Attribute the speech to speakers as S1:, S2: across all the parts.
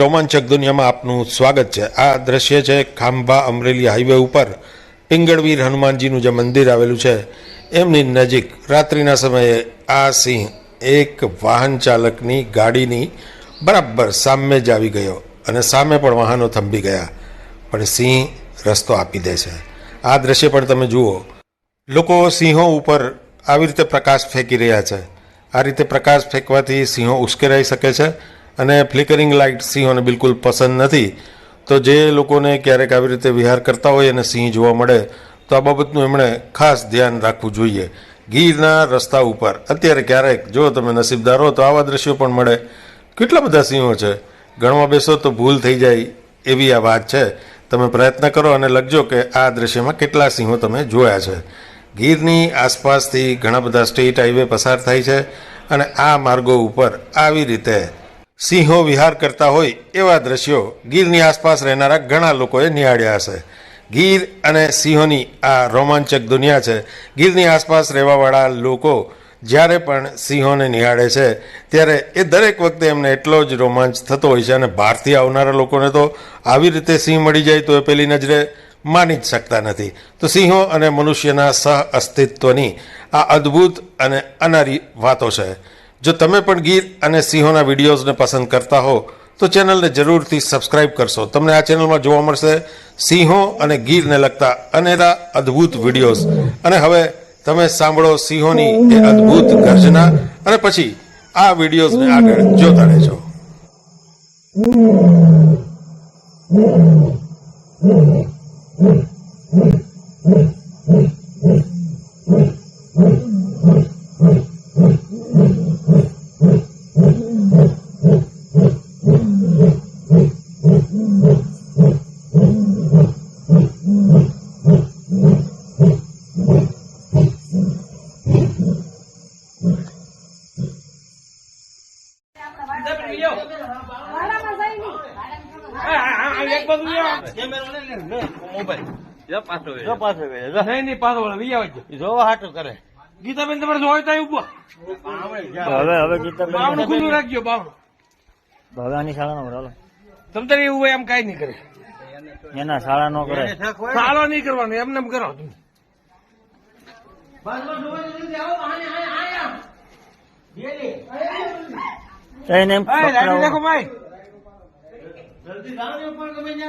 S1: રોમાંચક દુનિયામાં આપનું સ્વાગત છે. આ દ્રશ્ય છે ખાંભા અમરેલી હાઈવે ઉપર પિંગળવીર હનુમાનજીનું જે મંદિર આવેલું છે, એમની નજીક. રાત્રિના સમયે આ સિંહ એક વાહન ચાલકની ગાડીની બરાબર સામે જ આવી ગયો અને સામે પણ વાહનો થંભી ગયા. પણ સિંહ રસ્તો આપી દે છે. આ દ્રશ્ય પણ તમે જુઓ. લોકો સિંહો ઉપર આવી રીતે પ્રકાશ ફેંકી રહ્યા છે. આ રીતે પ્રકાશ ફેંકવાથી સિંહો ઉશ્કેરાઈ શકે છે અને ફ્લિકરિંગ લાઇટ સિંહોને બિલકુલ પસંદ નથી, તો જે લોકોને ક્યારેક આવી રીતે વિહાર કરતા હોય અને સિંહ જોવા મળે, તો આ બાબતનું એમણે ખાસ ધ્યાન રાખવું જોઈએ. ગીરના રસ્તા ઉપર. અત્યારે ક્યારેક, જો તમે નસીબદાર હો, તો આવા દ્રશ્યો પણ મળે. કેટલા બધા સિંહો છે? ગણવા બેસો તો ભૂલ થઈ જાય એવી આ વાત છે. તમે પ્રયત્ન કરો અને લખજો કે આ દ્રશ્યમાં કેટલા સિંહો તમે જોયા છે. ગીરની આસપાસથી ઘણા બધા સ્ટેટ હાઈવે પસાર થાય છે અને આ માર્ગો ઉપર આવી રીતે સિંહો વિહાર કરતા હોય એવા દ્રશ્યો ગીરની આસપાસ રહેનારા ઘણા લોકોએ નિહાળ્યા હશે. ગીર અને સિંહોની આ રોમાંચક દુનિયા છે. ગીરની આસપાસ રહેવાવાળા લોકો જ્યારે પણ સિંહોને નિહાળે છે, ત્યારે એ દરેક વખતે એમને એટલો જ રોમાંચ થતો હોય છે અને બહારથી આવનારા લોકોને તો આવી રીતે સિંહ મળી જાય તો એ પેલી નજરે માની જ શકતા નથી. તો સિંહો અને મનુષ્યના સહ અસ્તિત્વની આ અદ્ભુત અને અનારી વાતો છે. જો તમે પણ ગીર અને સિંહોના વિડીયોઝને પસંદ કરતા હો, તો ચેનલને જરૂરથી સબસ્ક્રાઇબ કરશો. તમને આ ચેનલમાં જોવા મળશે સિંહો અને ગીરને લગતા અનેરા અદ્ભુત વિડીયોઝ. અને હવે તમે સાંભળો સિંહોની એ અદ્ભુત ગર્જના અને પછી આ વિડીયોઝને આગળ જોતા રહેજો.
S2: એક બાજુ
S3: જો પાછો જો.
S2: નહીં નહીં પાછો વી આવજો.
S3: જોવા હાટું કરે.
S2: ગીતાબેન તમારે જોઈ ત્યાં ઊભો
S3: હવે હવે ગીતા
S2: બાવણું ખુલ્લું રાખજો બાવણું.
S3: હવે આની શાળા નો કરો
S2: તમ તારે એવું હોય એમ કઈ નહીં કરે.
S3: એના શાળા નો કરે.
S2: શાળા નહીં કરવાનું એમને એમ કરો તમે.
S3: એને એમ
S2: જલ્દી લાઈટ
S3: પકડાવો.
S2: નાખો ભાઈ.
S3: જો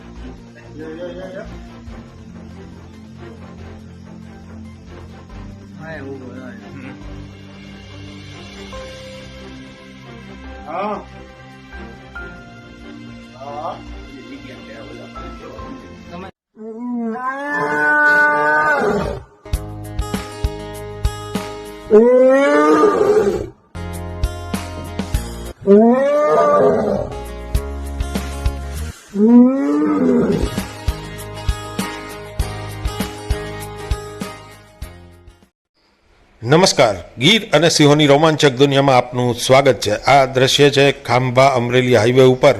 S1: નમસ્કાર. ગીર અને સિંહોની રોમાંચક દુનિયામાં આપનું સ્વાગત છે. આ દ્રશ્ય છે ખાંભા અમરેલી હાઈવે ઉપર.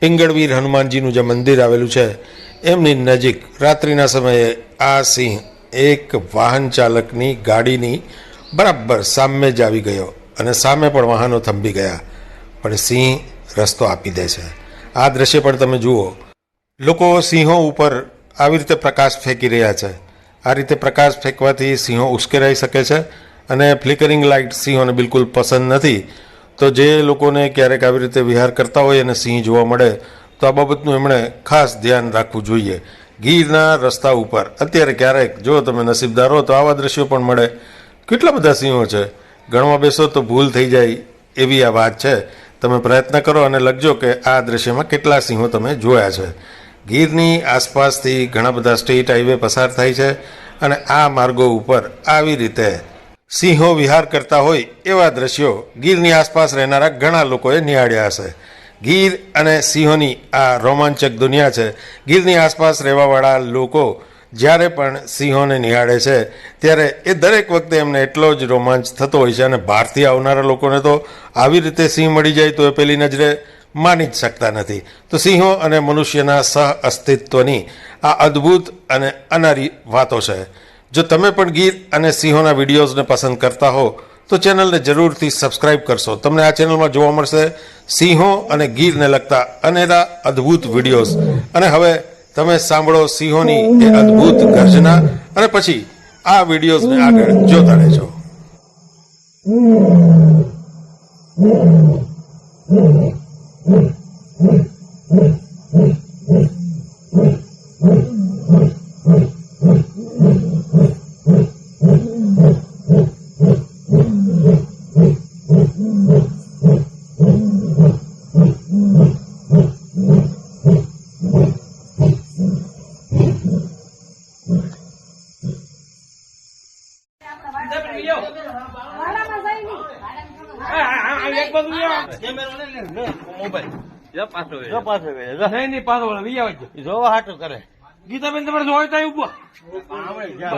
S1: પિંગળવીર હનુમાનજીનું જે મંદિર આવેલું છે, એમની નજીક. રાત્રિના સમયે આ સિંહ એક વાહન ચાલકની ગાડીની બરાબર સામે જ આવી ગયો અને સામે પણ વાહનો થંભી ગયા. પણ સિંહ રસ્તો આપી દે છે. આ દ્રશ્ય પણ તમે જુઓ. લોકો સિંહો ઉપર આવી રીતે પ્રકાશ ફેંકી રહ્યા છે. આ રીતે પ્રકાશ ફેંકવાથી સિંહો ઉશ્કેરાઈ શકે છે અને ફ્લિકરિંગ લાઇટ સિંહોને બિલકુલ પસંદ નથી. તો જે લોકોને ક્યારેક આવી રીતે વિહાર કરતા હોય અને સિંહ જોવા મળે, તો આ બાબતનું એમણે ખાસ ધ્યાન રાખવું જોઈએ. ગીરના રસ્તા ઉપર. અત્યારે ક્યારેક, જો તમે નસીબદાર હો, તો આવા દ્રશ્યો પણ મળે. કેટલા બધા સિંહો છે? ગણવા બેસો તો ભૂલ થઈ જાય એવી આ વાત છે. તમે પ્રયત્ન કરો અને લખજો કે આ દ્રશ્યમાં કેટલા સિંહો તમે જોયા છે. ગીરની આસપાસથી ઘણા બધા સ્ટેટ હાઈવે પસાર થાય છે અને આ માર્ગો ઉપર આવી રીતે સિંહો વિહાર કરતા હોય એવા દ્રશ્યો ગીરની આસપાસ રહેનારા ઘણા લોકોએ નિહાળ્યા હશે. ગીર અને સિંહોની આ રોમાંચક દુનિયા છે. ગીરની આસપાસ રહેવાવાળા લોકો જ્યારે પણ સિંહોને નિહાળે છે, ત્યારે એ દરેક વખતે એમને એટલો જ રોમાંચ થતો હોય છે અને બહારથી આવનારા લોકોને તો આવી રીતે સિંહ મળી જાય તો એ પેલી નજરે માની જ શકતા નથી. તો સિંહો અને મનુષ્યના સહ અસ્તિત્વની આ અદ્ભુત અને અનારી વાતો છે. જો તમે પણ ગીર અને સિંહોના વિડીયોઝને પસંદ કરતા હો તો ચેનલને જરૂરથી સબસ્ક્રાઇબ કરશો. તમને આ ચેનલમાં જોવા મળશે સિંહો અને ગીરને લગતા અનેરા અદ્ભુત વિડીયોઝ. અને હવે તમે સાંભળો સિંહોની એ અદ્ભુત ગર્જના અને પછી આ વિડીયોઝને આગળ જોતા રહેજો.
S2: હા, હા, એક બાજુ લઈ આવો.
S3: પાછો
S2: નહીં નહીં પાછો વળો, લઈ આવો જ.
S3: જોવા હાટું કરે.
S2: ગીતાબેન તમારે જોઈ ત્યાં ઊભો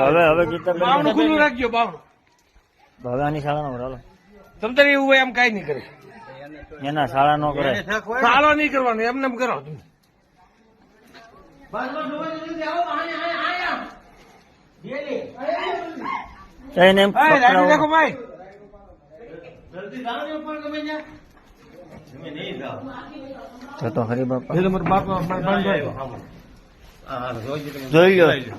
S3: હવે હવે ગીતાબેન
S2: બાવણું ખુલ્લું રાખજો બાવણું.
S3: હવે આની શાળા નો હાલો
S2: તમ તારે એવું હોય એમ કઈ નહીં કરે.
S3: એના શાળા નો કરે.
S2: શાળા નહીં કરવાનું એમને એમ કરો તમે.
S3: તો એને એમ
S2: હા, લાઈટ
S3: પકડાવો.
S2: રાખો ભાઈ
S3: જો તો હરી બાપા.
S2: એટલે મારા બાપ મારા ભાઈ.
S3: જોઈ લો.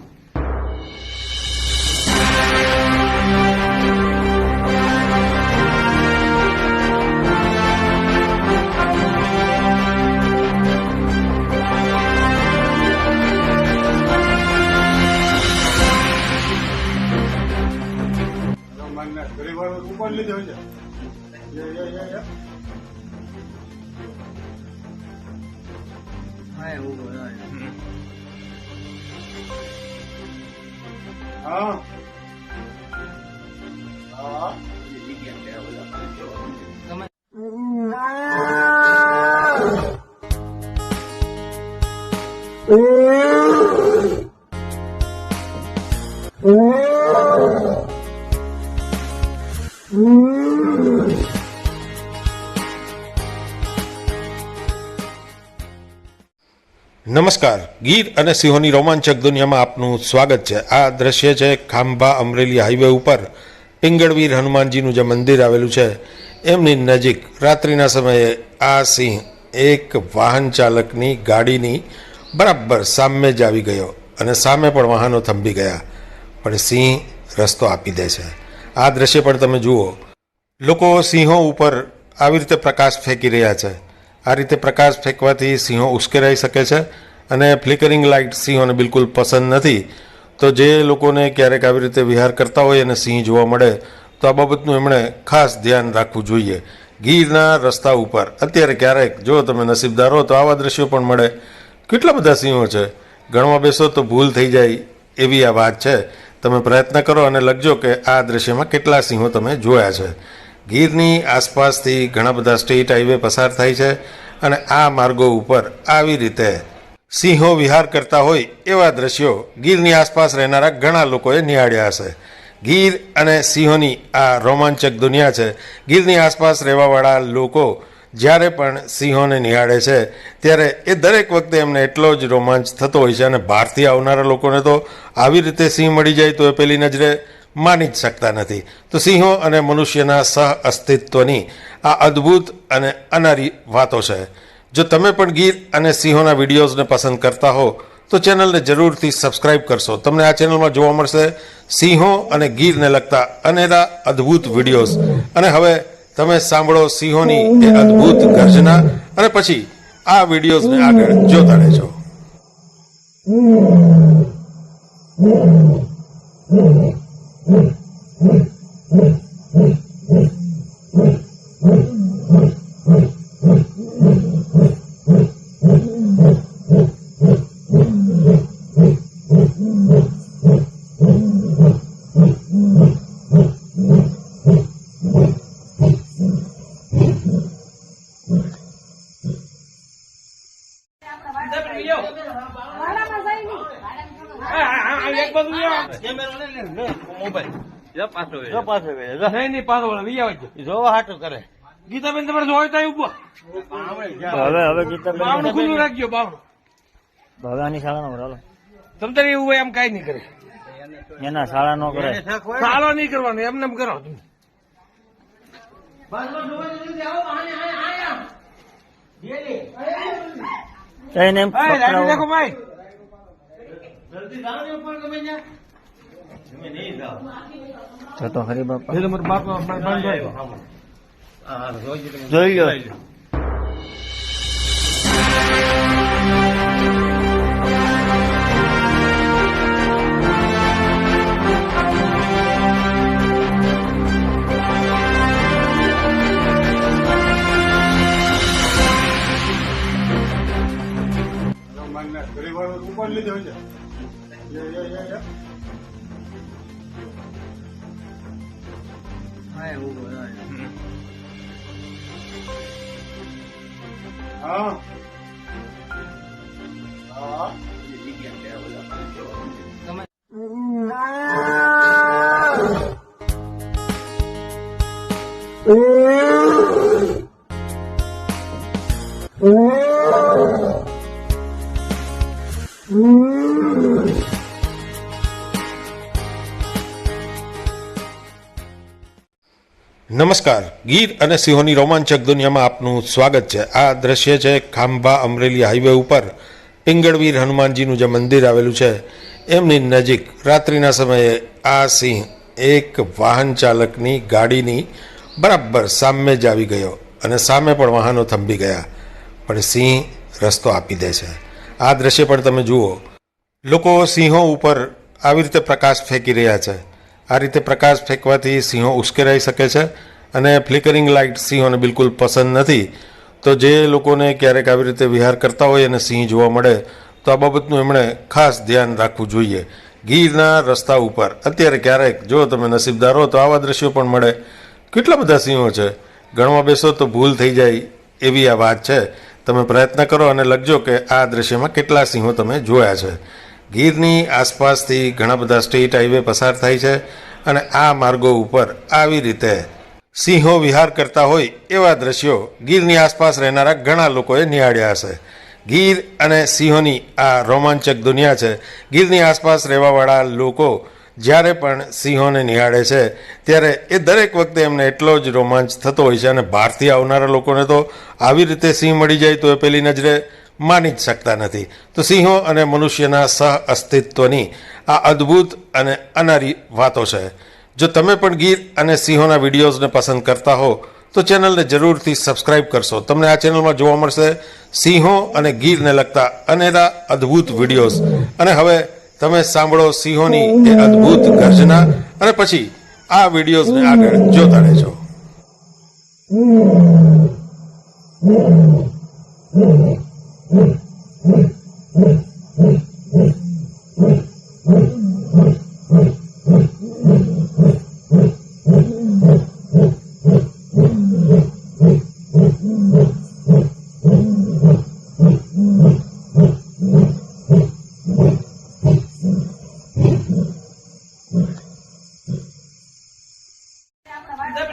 S1: નમસ્કાર. ગીર અને સિંહોની રોમાંચક દુનિયામાં આપનું સ્વાગત છે. આ દ્રશ્ય છે ખાંભા અમરેલી હાઈવે ઉપર. પિંગળવીર હનુમાનજીનું જે મંદિર આવેલું છે, એમની નજીક. રાત્રિના સમયે આ સિંહ એક વાહન ચાલકની ગાડીની બરાબર સામે જ આવી ગયો અને સામે પણ વાહનો થંભી ગયા. પણ સિંહ રસ્તો આપી દે છે. આ દ્રશ્ય પણ તમે જુઓ. લોકો સિંહો ઉપર આવી રીતે પ્રકાશ ફેંકી રહ્યા છે. આ રીતે પ્રકાશ ફેંકવાથી સિંહો ઉશ્કેરાઈ શકે છે અને ફ્લિકરિંગ લાઇટ સિંહોને બિલકુલ પસંદ નથી. તો જે લોકોને ક્યારેક આવી રીતે વિહાર કરતા હોય અને સિંહ જોવા મળે, તો આ બાબતનું એમણે ખાસ ધ્યાન રાખવું જોઈએ. ગીરના રસ્તા ઉપર. અત્યારે ક્યારેક? જો તમે નસીબદાર હો, તો આવા દ્રશ્યો પણ મળે. કેટલા બધા સિંહો છે? ગણવા બેસો તો ભૂલ થઈ જાય એવી આ વાત છે. તમે પ્રયત્ન કરો અને લખજો કે આ દ્રશ્યમાં કેટલા સિંહો તમે જોયા છે. ગીરની આસપાસથી ઘણા બધા સ્ટેટ હાઈવે પસાર થાય છે અને આ માર્ગો ઉપર આવી રીતે સિંહો વિહાર કરતા હોય એવા દ્રશ્યો ગીરની આસપાસ રહેનારા ઘણા લોકોએ નિહાળ્યા હશે. ગીર અને સિંહોની આ રોમાંચક દુનિયા છે. ગીરની આસપાસ રહેવાવાળા લોકો જ્યારે પણ સિંહોને નિહાળે છે, ત્યારે એ દરેક વખતે એમને એટલો જ રોમાંચ થતો હોય છે અને બહારથી આવનારા લોકોને તો આવી રીતે સિંહ મળી જાય તો એ પેલી નજરે માની જ શકતા નથી. તો સિંહો અને મનુષ્યના સહ અસ્તિત્વની આ અદ્ભુત અને અનારી વાતો છે. જો તમે પણ ગીર અને સિંહોના વિડીયોઝને પસંદ કરતા હો, તો ચેનલને જરૂરથી સબસ્ક્રાઇબ કરશો. તમને આ ચેનલમાં જોવા મળશે સિંહો અને ગીરને લગતા અનેરા અદ્ભુત વિડીયોઝ. અને હવે તમે સાંભળો સિંહોની એ અદ્ભુત ગર્જના અને પછી આ વિડીયોઝને આગળ જોતા રહેજો.
S2: Mm-hmm. Mm-hmm. એક બાજુ લઈ
S3: જો પાછો ગયો જો.
S2: નહીં નહીં પાછો વળો, લઈ આવજો.
S3: જોવા હાટું કરે.
S2: ગીતાબેન તમારે જોઈ ત્યાં ઊભો
S3: હવે હવે ગીતા
S2: બાવણું ખુલ્લું રાખજો બાવણું.
S3: હવે આની શાળા નો હાલો.
S2: તમ તારે એવું હોય એમ કાંઈ નહીં કરે.
S3: એના શાળા નો કરે.
S2: શાળા નહીં કરવાનું એમને એમ કરો. તમે
S3: એને એમ
S2: એ, લાડી
S3: પકડાવો.
S2: નાખો ભાઈ
S3: જો તો હરી બાપા.
S2: એ તમારા બાપ બંધ
S3: જોઈ લો
S1: નમસ્કાર. ગીર અને સિંહોની રોમાંચક દુનિયામાં આપનું સ્વાગત છે. આ દ્રશ્ય છે ખાંભા અમરેલી હાઈવે ઉપર. પિંગળવીર હનુમાનજીનું જે મંદિર આવેલું છે, એમની નજીક. રાત્રિના સમયે આ સિંહ એક વાહન ચાલકની ગાડીની બરાબર સામે જ આવી ગયો અને સામે પણ વાહનો થંભી ગયા. પણ સિંહ રસ્તો આપી દે છે. આ દ્રશ્ય પણ તમે જુઓ. લોકો સિંહો ઉપર આવી રીતે પ્રકાશ ફેંકી રહ્યા છે. આ રીતે પ્રકાશ ફેંકવાથી સિંહો ઉશ્કેરાઈ શકે છે અને ફ્લિકરિંગ લાઇટ સિંહોને બિલકુલ પસંદ નથી. તો જે લોકોને ક્યારેક આવી રીતે વિહાર કરતા હોય અને સિંહ જોવા મળે, તો આ બાબતનું એમણે ખાસ ધ્યાન રાખવું જોઈએ. ગીરના રસ્તા ઉપર. અત્યારે ક્યારેક, જો તમે નસીબદાર હો, તો આવા દ્રશ્યો પણ મળે. કેટલા બધા સિંહો છે? ગણવા બેસો તો ભૂલ થઈ જાય એવી આ વાત છે. તમે પ્રયત્ન કરો અને લખજો કે આ દ્રશ્યમાં કેટલા સિંહો તમે જોયા છે. ગીરની આસપાસથી ઘણા બધા સ્ટેટ હાઈવે પસાર થાય છે અને આ માર્ગો ઉપર આવી રીતે સિંહો વિહાર કરતા હોય એવા દ્રશ્યો ગીરની આસપાસ રહેનારા ઘણા લોકોએ નિહાળ્યા હશે. ગીર અને સિંહોની આ રોમાંચક દુનિયા છે. ગીરની આસપાસ રહેવાવાળા લોકો જ્યારે પણ સિંહોને નિહાળે છે, ત્યારે એ દરેક વખતે એમને એટલો જ રોમાંચ થતો હોય છે અને બહારથી આવનારા લોકોને તો આવી રીતે સિંહ મળી જાય તો એ પેલી નજરે માની જ શકતા નથી. તો સિંહો અને મનુષ્યના સહ અસ્તિત્વની આ અદ્ભુત અને અનારી વાતો છે. જો તમે પણ ગીર અને સિંહોના વિડીયોઝને પસંદ કરતા હો, તો ચેનલને જરૂરથી સબસ્ક્રાઇબ કરશો. તમને આ ચેનલમાં જોવા મળશે સિંહો અને ગીરને લગતા અનેરા અદ્ભુત વિડીયોઝ. અને હવે તમે સાંભળો સિંહોની એ અદ્ભુત ગર્જના અને પછી આ વિડીયોઝને આગળ જોતા રહેજો.
S2: ગીતાબેન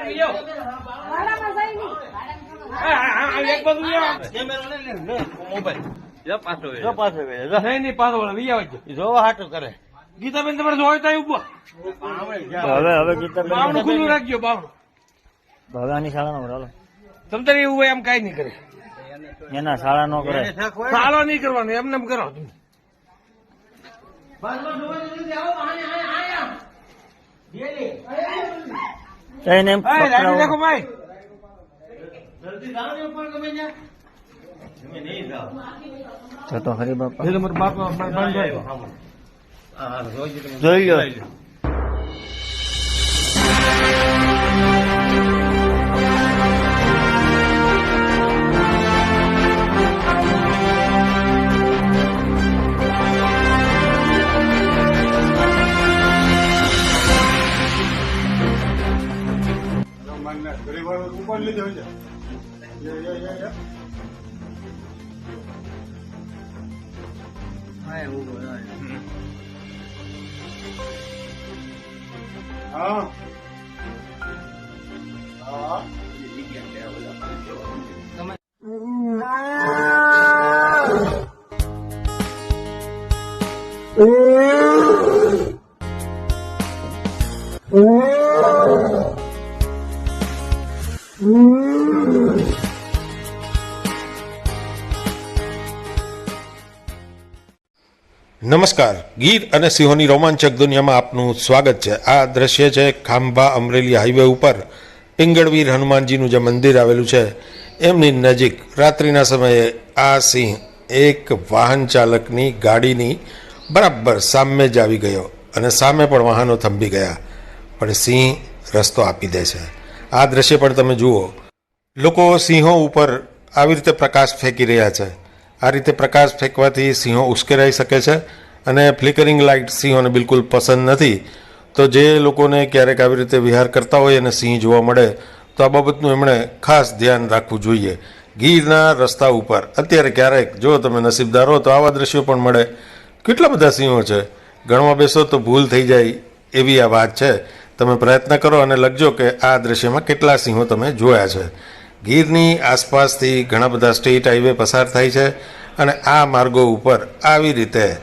S2: લઈ આવો.
S4: ભાડામાં જાય નહીં
S2: આ, આ, આ, એક એવું હોય એમ કઈ નહીં કરે
S3: એના શાળા નો કરે
S2: શાળા નહીં કરવાનું એમને એમ કરો તમે
S3: એને એમ
S2: એ, લાડી
S3: પકડાવો.
S2: નાખો ભાઈ
S3: જો તો હરી બાપા.
S2: એ તમારા
S3: જોઈ લો.
S1: નમસ્કાર. ગીર અને સિંહોની રોમાંચક દુનિયામાં આપનું સ્વાગત છે. આ દ્રશ્ય છે ખાંભા અમરેલી હાઈવે ઉપર. પિંગળવીર હનુમાનજીનું જે મંદિર આવેલું છે, એમની નજીક. રાત્રિના સમયે આ સિંહ એક વાહન ચાલકની ગાડીની બરાબર સામે જ આવી ગયો અને સામે પણ વાહનો થંભી ગયા. પણ સિંહ રસ્તો આપી દે છે. આ દ્રશ્ય પણ તમે જુઓ. લોકો સિંહો ઉપર આવી રીતે પ્રકાશ ફેંકી રહ્યા છે. આ રીતે પ્રકાશ ફેંકવાથી સિંહો ઉશ્કેરાઈ શકે છે અને ફ્લિકરિંગ લાઇટ સિંહોને બિલકુલ પસંદ નથી. તો જે લોકોને ક્યારેક આવી રીતે વિહાર કરતા હોય અને સિંહ જોવા મળે, તો આ બાબતનું એમણે ખાસ ધ્યાન રાખવું જોઈએ. ગીરના રસ્તા ઉપર. અત્યારે ક્યારેક, જો તમે નસીબદાર હો તો આવા દ્રશ્યો પણ મળે. કેટલા બધા સિંહો છે? ગણવા બેસો તો ભૂલ થઈ જાય એવી આ વાત છે. તમે પ્રયત્ન કરો અને લખજો કે આ દ્રશ્યમાં કેટલા સિંહો તમે જોયા છે. ગીરની આસપાસથી ઘણા બધા સ્ટેટ હાઈવે પસાર થાય છે અને આ માર્ગો ઉપર આવી રીતે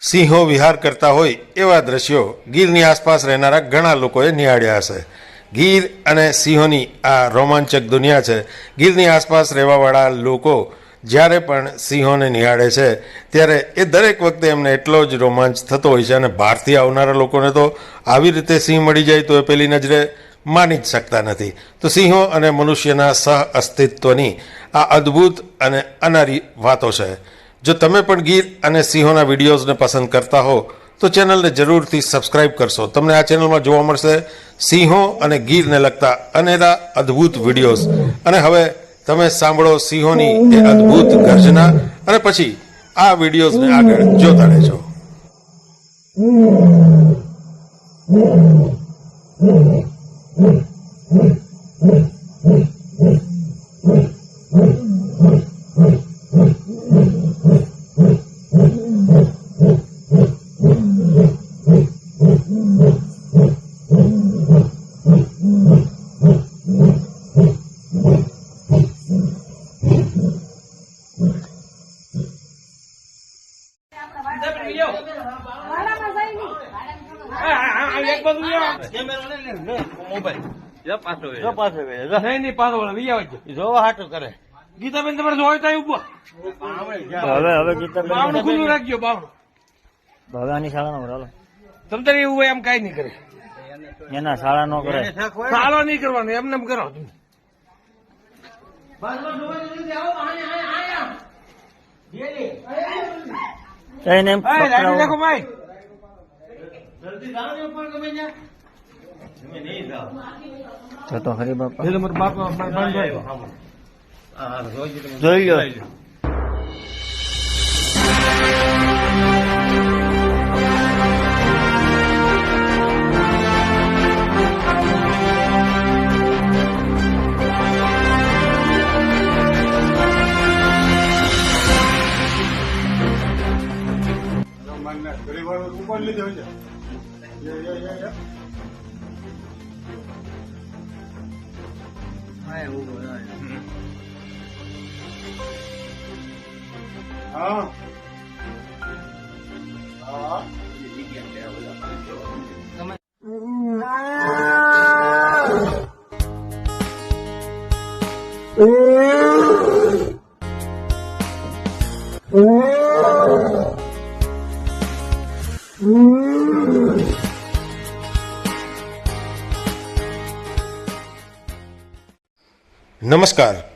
S1: સિંહો વિહાર કરતા હોય એવા દ્રશ્યો ગીરની આસપાસ રહેનારા ઘણા લોકોએ નિહાળ્યા હશે. ગીર અને સિંહોની આ રોમાંચક દુનિયા છે. ગીરની આસપાસ રહેવાવાળા લોકો જ્યારે પણ સિંહોને નિહાળે છે, ત્યારે એ દરેક વખતે એમને એટલો જ રોમાંચ થતો હોય છે અને બહારથી આવનારા લોકોને તો આવી રીતે સિંહ મળી જાય તો એ પેલી નજરે માની જ શકતા નથી. તો સિંહો અને મનુષ્યના સહ અસ્તિત્વની આ અદ્ભુત અને અનારી વાતો છે. જો તમે પણ ગીર અને સિંહોના વિડીયોઝને પસંદ કરતા હો, તો ચેનલને જરૂરથી સબસ્ક્રાઇબ કરશો. તમને આ ચેનલમાં જોવા મળશે સિંહો અને ગીરને લગતા અનેરા અદ્ભુત વિડીયોઝ. અને હવે તમે સાંભળો સિંહોની એ અદ્ભુત ગર્જના અને પછી આ વિડીયોઝને આગળ જોતા રહેજો.
S3: Mm-hmm. પાછો
S2: નહીં નહીં પાછો.
S3: જોવા હાટું કરે.
S2: ગીતાબેન તમારે જોઈ ત્યાં ઊભો
S3: હવે હવે ગીતાબેન
S2: બાવણું ખુલ્લું રાખજો બાવણું.
S3: ભગાની શાળા નો ચાલો
S2: તમ તારે એવું હોય એમ કઈ નહીં કરે.
S3: એના શાળા નો કરે.
S2: શાળા નહીં કરવાનું એમને એમ કરો. તમે
S3: એમ
S2: એ, લાઈટ
S3: પકડાવો.
S2: નાખો ભાઈ
S3: જો તો હરી બાપા.
S2: એ તો મારા બાપ મારા ભાઈ.
S3: જોઈ લો.
S1: નમસ્કાર.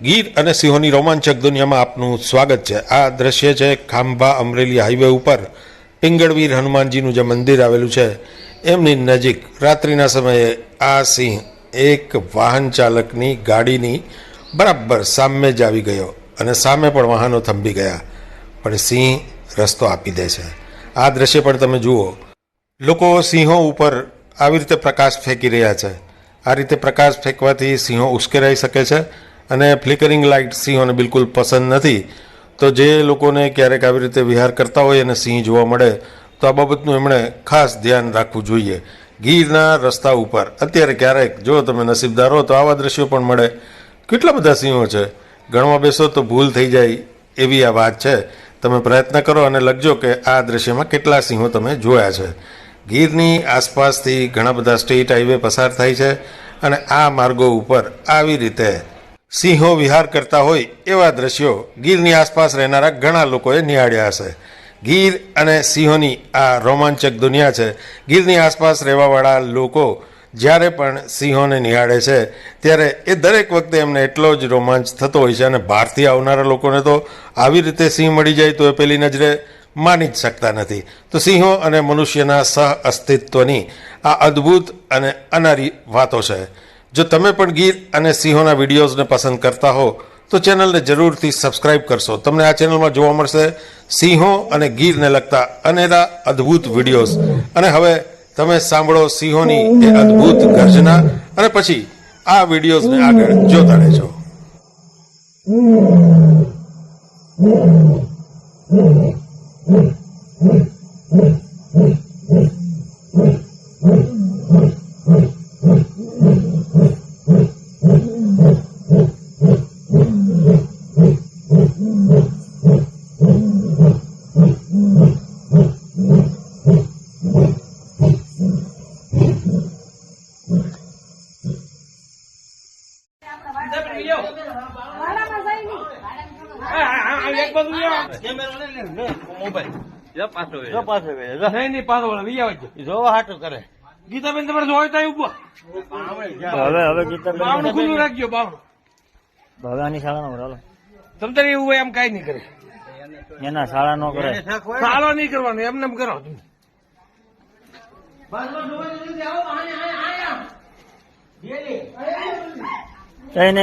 S1: ગીર અને સિંહોની રોમાંચક દુનિયામાં આપનું સ્વાગત છે. આ દ્રશ્ય છે ખાંભા અમરેલી હાઈવે ઉપર પિંગળવીર હનુમાનજીનું જે મંદિર આવેલું છે, એમની નજીક. રાત્રિના સમયે આ સિંહ એક વાહન ચાલકની ગાડીની બરાબર સામે જ આવી ગયો અને સામે પણ વાહનો થંભી ગયા. પણ સિંહ રસ્તો આપી દે છે. આ દ્રશ્ય પણ તમે જુઓ. લોકો સિંહો ઉપર આવી રીતે પ્રકાશ ફેંકી રહ્યા છે. આ રીતે પ્રકાશ ફેંકવાથી સિંહો ઉશ્કેરાઈ શકે છે અને ફ્લિકરિંગ લાઇટ સિંહોને બિલકુલ પસંદ નથી. તો જે લોકોને ક્યારેક આવી રીતે વિહાર કરતા હોય અને સિંહ જોવા મળે, તો આ બાબતનું એમણે ખાસ ધ્યાન રાખવું જોઈએ. ગીરના રસ્તા ઉપર. અત્યારે ક્યારેક, જો તમે નસીબદાર હો, તો આવા દ્રશ્યો પણ મળે. કેટલા બધા સિંહો છે? ગણવા બેસો તો ભૂલ થઈ જાય એવી આ વાત છે. તમે પ્રયત્ન કરો અને લખજો કે આ દ્રશ્યમાં કેટલા સિંહો તમે જોયા છે. ગીરની આસપાસથી ઘણા બધા સ્ટેટ હાઈવે પસાર થાય છે અને આ માર્ગો ઉપર આવી રીતે સિંહો વિહાર કરતા હોય એવા દ્રશ્યો ગીરની આસપાસ રહેનારા ઘણા લોકોએ નિહાળ્યા હશે. ગીર અને સિંહોની આ રોમાંચક દુનિયા છે. ગીરની આસપાસ રહેવાવાળા લોકો જ્યારે પણ સિંહોને નિહાળે છે, ત્યારે એ દરેક વખતે એમને એટલો જ રોમાંચ થતો હોય છે અને બહારથી આવનારા લોકોને તો આવી રીતે સિંહ મળી જાય તો એ પેલી નજરે માની જ શકતા નથી. તો સિંહો અને મનુષ્યના સહ અસ્તિત્વની આ અદ્ભુત અને અનારી વાતો છે. જો તમે પણ ગીર અને સિંહોના વિડીયોઝને પસંદ કરતા હો, તો ચેનલને જરૂરથી સબસ્ક્રાઇબ કરશો. તમને આ ચેનલમાં જોવા મળશે સિંહો અને ગીરને લગતા અનેરા અદ્ભુત વિડીયોઝ. અને હવે તમે સાંભળો સિંહોની એ અદ્ભુત ગર્જના અને પછી આ વિડીયોઝને આગળ જોતા રહેજો.
S4: વાડામાં જાય નહીં
S2: હા, હા, હા, એક
S3: જો પાછો જો.
S2: નહીં નહીં પાછો વી આવો જ.
S3: હાટું કરે.
S2: ગીતાબેન તમારે જોઈ ત્યાં ઊભો
S3: હવે હવે ગીતા
S2: બાવણું ખુલ્લું રાખજો બાવણું.
S3: હવે આની શાળા નો હાલો.
S2: તમ તારે એવું હોય એમ કાંઈ નહીં કરે.
S3: એના શાળા નો કરે.
S2: સાલો નહીં કરવાનું એમને એમ કરો. તમે.
S3: જઈને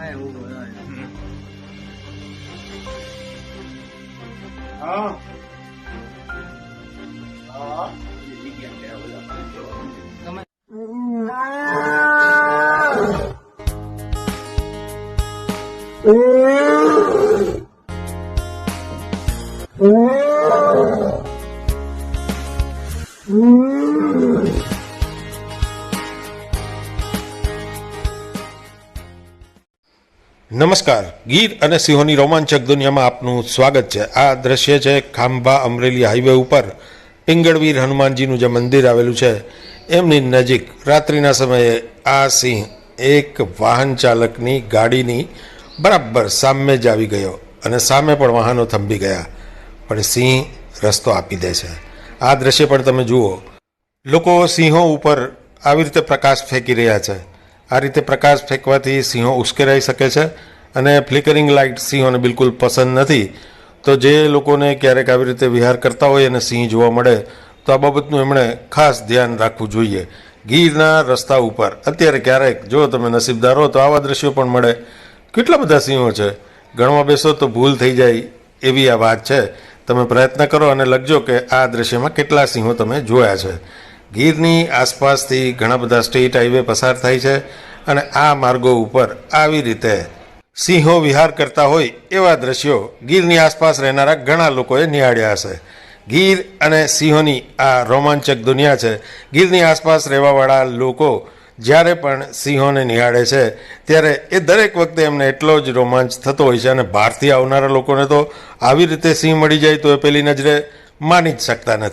S2: રાખો માય
S3: જો તો ખરી બાપા
S2: એટલે મારા બાપ મારા ભાઈ
S3: જોઈ લો
S1: નમસ્કાર. ગીર અને સિંહોની રોમાંચક દુનિયામાં આપનું સ્વાગત છે. આ દ્રશ્ય છે ખાંભા અમરેલી હાઈવે ઉપર. પિંગળવીર હનુમાનજીનું જે મંદિર આવેલું છે, એમની નજીક. રાત્રિના સમયે આ સિંહ એક વાહન ચાલકની ગાડીની બરાબર સામે જ આવી ગયો અને સામે પણ વાહનો થંભી ગયા. પણ સિંહ રસ્તો આપી દે છે. આ દ્રશ્ય પણ તમે જુઓ. લોકો સિંહો ઉપર આવી રીતે પ્રકાશ ફેંકી રહ્યા છે. આ રીતે પ્રકાશ ફેંકવાથી સિંહો ઉશ્કેરાઈ શકે છે અને ફ્લિકરિંગ લાઇટ સિંહોને બિલકુલ પસંદ નથી. તો જે લોકોને ક્યારેક આવી રીતે વિહાર કરતા હોય અને સિંહ જોવા મળે, તો આ બાબતનું એમણે ખાસ ધ્યાન રાખવું જોઈએ. ગીરના રસ્તા ઉપર. અત્યારે ક્યારેક, જો તમે નસીબદાર હો, તો આવા દ્રશ્યો પણ મળે. કેટલા બધા સિંહો છે? ગણવા બેસો તો ભૂલ થઈ જાય એવી આ વાત છે. તમે પ્રયત્ન કરો અને લખજો કે આ દ્રશ્યમાં કેટલા સિંહો તમે જોયા છે. ગીરની આસપાસથી ઘણા બધા સ્ટેટ હાઈવે પસાર થાય છે અને આ માર્ગો ઉપર આવી રીતે સિંહો વિહાર કરતા હોય એવા દ્રશ્યો ગીરની આસપાસ રહેનારા ઘણા લોકોએ નિહાળ્યા હશે. ગીર અને સિંહોની આ રોમાંચક દુનિયા છે. ગીરની આસપાસ રહેવાવાળા લોકો જ્યારે પણ સિંહોને નિહાળે છે, ત્યારે એ દરેક વખતે એમને એટલો જ રોમાંચ થતો હોય છે અને બહારથી આવનારા લોકોને તો આવી રીતે સિંહ મળી જાય તો એ પેલી નજરે માની જ શકતા નથી.